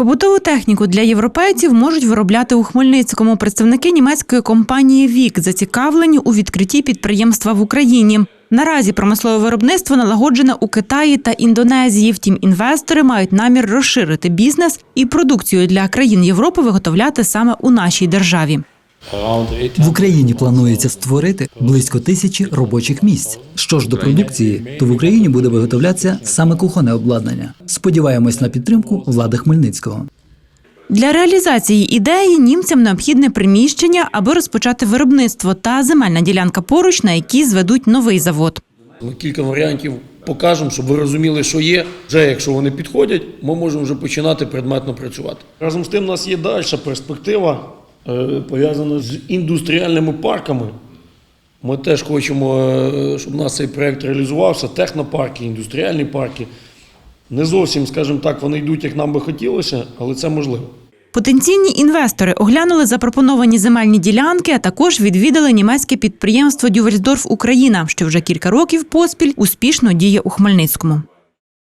Побутову техніку для європейців можуть виробляти у Хмельницькому. Представники німецької компанії Вік зацікавлені у відкритті підприємства в Україні. Наразі промислове виробництво налагоджене у Китаї та Індонезії. Втім, інвестори мають намір розширити бізнес і продукцію для країн Європи виготовляти саме у нашій державі. В Україні планується створити близько тисячі робочих місць. Що ж до продукції, то в Україні буде виготовлятися саме кухонне обладнання. Сподіваємось на підтримку влади Хмельницького. Для реалізації ідеї німцям необхідне приміщення, аби розпочати виробництво та земельна ділянка поруч, на якій зведуть новий завод. Ми кілька варіантів покажемо, щоб ви розуміли, що є. Вже якщо вони підходять, ми можемо вже починати предметно працювати. Разом з тим, у нас є далі перспектива, пов'язана з індустріальними парками. Ми теж хочемо, е, щоб у нас цей проєкт реалізувався. Технопарки, індустріальні парки. Не зовсім, скажімо так, вони йдуть, як нам би хотілося, але це можливо. Потенційні інвестори оглянули запропоновані земельні ділянки, а також відвідали німецьке підприємство Дювельсдорф Україна, що вже кілька років поспіль успішно діє у Хмельницькому.